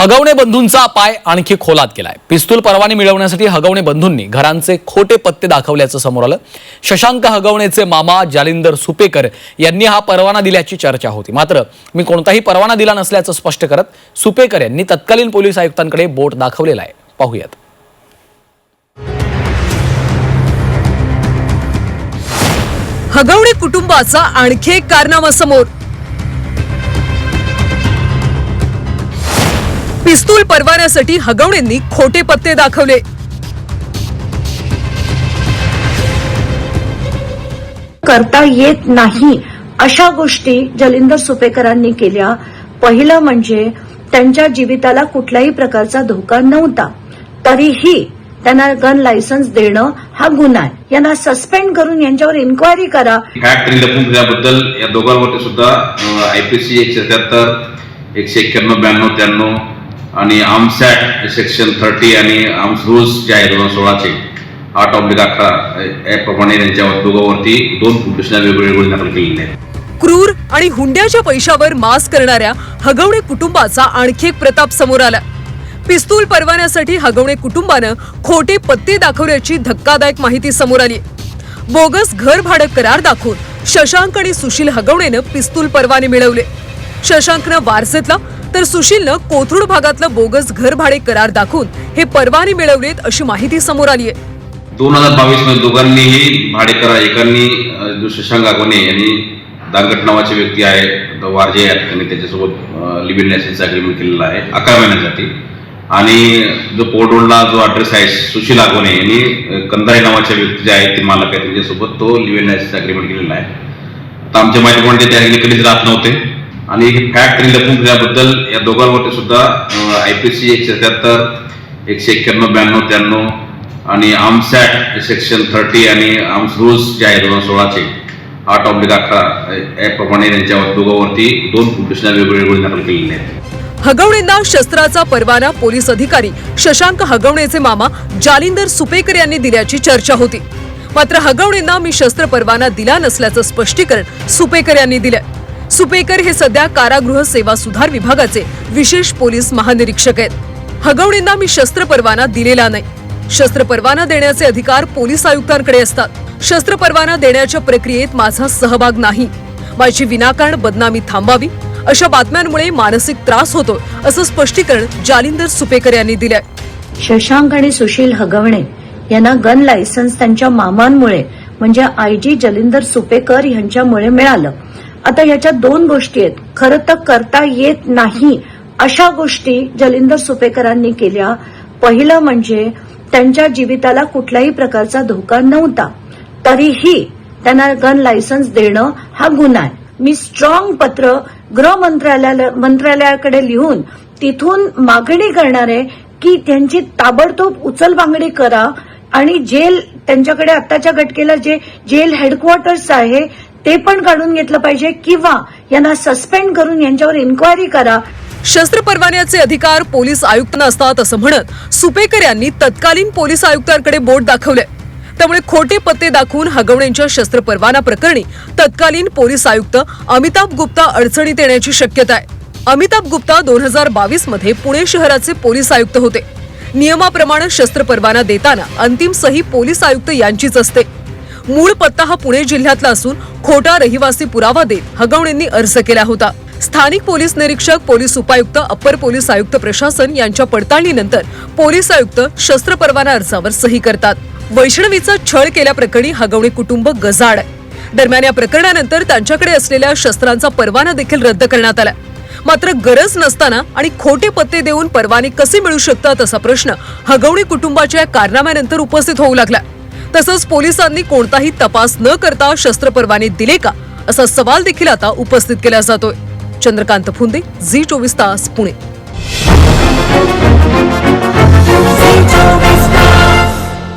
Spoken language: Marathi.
हगवणे बंधूंचा पाय आणखी खोलात गेलाय पिस्तूल परवाने मिळवण्यासाठी हगवणे बंधूंनी घरांचे खोटे पत्ते दाखवल्याचं समोर आलं. शशांक हगवणेचे मामा जालिंदर सुपेकर यांनी हा परवाना दिल्याची चर्चा होती. मात्र मी कोणताही परवाना दिला नसल्याचं स्पष्ट करत सुपेकर यांनी तत्कालीन पोलीस आयुक्तांकडे बोट दाखवलेला आहे. पाहूयात. हगवणे कुटुंबाचा आणखी एक कारनामा समोर पिस्तूल परवान्यासाठी हगवणेंनी खोटे पत्ते दाखवले. करता येत नाही अशा गोष्टी जलिंदर सुपेकरांनी केल्या. पहिलं म्हणजे त्यांच्या जीविताला कुठल्याही प्रकारचा धोका नव्हता. तरीही त्यांना गन लायसन्स देणं हा गुन्हा आहे. यांना सस्पेंड करून यांच्यावर इन्क्वायरी करा. फॅक्ट लपून दिल्याबद्दल या दोघांवरती सुद्धा आयपीसी एकशे सत्याहत्तर एकशे एक्क्याण्णव ब्याण्णव त्र्याण्णव आणि आमसॅट सेक्शन थर्टी आणि आर्म्स रूल्स जे आहे दोन हजार सोळाचे आठ ऑब्लिक अकरा याप्रमाणे त्यांच्या दोघांवरती दोन पोलीस स्टेशनला वेगवेगळे दाखल केलेले आहेत. क्रूर आणि हुंड्याच्या पैशावर मास करणाऱ्या हगवणे कुटुंबाचा आणखी एक प्रताप समोर आला. पिस्तूल परवान्यासाठी हगवणे कुटुंबानं खोटे पत्ते दाखवल्याची धक्कादायक माहिती समोर आली. बोगस घर भाडं करार दाखवून शशांक आणि सुशील हगवणेनं पिस्तूल परवाने मिळवले. शशांकनं वारसेतला तर सुशीलनं कोथरूड भागातलं बोगस घर भाडे करार दाखवून हे परवाने मिळवलेत अशी माहिती समोर आली आहे. दोन हजार बावीसमध्ये दोघांनीही भाडेकरा एकांनी जो शशांक आगोने यांनी दांगट नावाचे व्यक्ती आहे वारजे आहेत त्याच्यासोबत लिव्ह इन लायसन्स अग्रीमेंट केलेला आहे अकरा महिन्यासाठी. आणि जो पोर्ट रोडला जो ॲड्रेस आहे सुशील आगोने यांनी कंदारे नावाच्या व्यक्ती जे आहेत ते मालक आहेत त्यांच्यासोबत तो लिव्ह इन लायसन्स अग्रीमेंट केलेला आहे. आता आमच्या माहितीप्रमाणे ते त्या कधीच राहत नव्हते. आणि ही आणि लपून दिल्याबद्दल या दोघांवरती सुद्धा आय पी सी एकशे त्र्याहत्तर एकशे एक्क्याण्णव ब्याण्णव त्र्याण्णव आणि आर्म्सॅट सेक्शन थर्टी आणि आर्म्स रूल्स जे आहे दोन हजार सोळाचे. आठ ऑब्लिक अकरा याप्रमाणे त्यांच्यावर दोघांवरती दोन पोलीस स्टेशनला वेगवेगळे गुन्हे दाखल केलेले आहेत. हगवणेंना शस्त्राचा परवाना पोलीस अधिकारी शशांक हगवणेचे मामा जालिंदर सुपेकर यांनी दिल्याची चर्चा होती. मात्र हगवणेंना मी शस्त्र परवाना दिला नसल्याचं स्पष्टीकरण सुपेकर यांनी दिलं सुपेकर हे सध्या कारागृह सेवा सुधार विभागाचे विशेष पोलीस महानिरीक्षक आहेत. हगवणींना मी शस्त्र परवाना दिलेला नाही. शस्त्र परवाना देण्याचे अधिकार पोलीस आयुक्तांकडे असतात. शस्त्र परवाना देण्याच्या प्रक्रियेत माझा सहभाग नाही. माझी विनाकारण बदनामी थांबावी अशा बातम्यांमुळे मानसिक त्रास होतो असं स्पष्टीकरण जालिंदर सुपेकर यांनी दिलंय. शशांक आणि सुशील हगवणे यांना गन लायसन्स त्यांच्या मामांमुळे म्हणजे आय जी जलिंदर सुपेकर यांच्यामुळे मिळालं. आता याच्यात दोन गोष्टी आहेत. खरं तर करता येत नाही अशा गोष्टी जलिंदर सुपेकरांनी केल्या. पहिलं म्हणजे त्यांच्या जीविताला कुठल्याही प्रकारचा धोका नव्हता. तरीही त्यांना गन लायसन्स देणं हा गुन्हा आहे. मी स्ट्रॉंग पत्र गृह मंत्रालयाकडे लिहून तिथून मागणी करणार आहे की त्यांची ताबडतोब उचलबांगडी करा आणि जेल त्यांच्याकडे आत्ताच्या घटकेला जे जेल हेडक्वार्टर्स आहे ते पण काढून घेतलं पाहिजे किंवा यांना सस्पेंड करून यांच्यावर इन्क्वायरी करा. शस्त्र परवान्याचे अधिकार पोलीस आयुक्तांना असतात असं म्हणत सुपेकर यांनी तत्कालीन पोलीस आयुक्तांकडे बोट दाखवले त्यामुळे खोटे पत्ते दाखवून हगवण्यांच्या शस्त्र परवाना प्रकरणी तत्कालीन पोलीस आयुक्त अमिताभ गुप्ता अडचणीत येण्याची शक्यता आहे. अमिताभ गुप्ता दोन हजार बावीसमध्ये पुणे शहराचे पोलीस आयुक्त होते. नियमाप्रमाणे शस्त्र परवाना देताना अंतिम सही पोलीस आयुक्त यांचीच असते. मूळ पत्ता हा पुणे जिल्ह्यातला असून खोटा रहिवासी पुरावा देत हगवणेंनी अर्ज केला होता. स्थानिक पोलीस निरीक्षक पोलीस उपायुक्त अप्पर पोलीस आयुक्त प्रशासन यांच्या पडताळणीनंतर पोलीस आयुक्त शस्त्र परवाना अर्जावर सही करतात. वैष्णवीचा छळ केल्याप्रकरणी हगवणे कुटुंब गजाड आहे. दरम्यान या प्रकरणानंतर त्यांच्याकडे असलेल्या शस्त्रांचा परवाना देखील रद्द करण्यात आला. मात्र गरज नसताना आणि खोटे पत्ते देऊन परवाने कसे मिळू शकतात असा प्रश्न हगवणे कुटुंबाच्या कारनाम्यानंतर उपस्थित होऊ लागला. तसंच पोलिसांनी कोणताही तपास न करता शस्त्र परवाने दिले का? असा सवाल देखील आता उपस्थित केला जातोय. चंद्रकांत फुंदे झी चोवीस तास पुणे.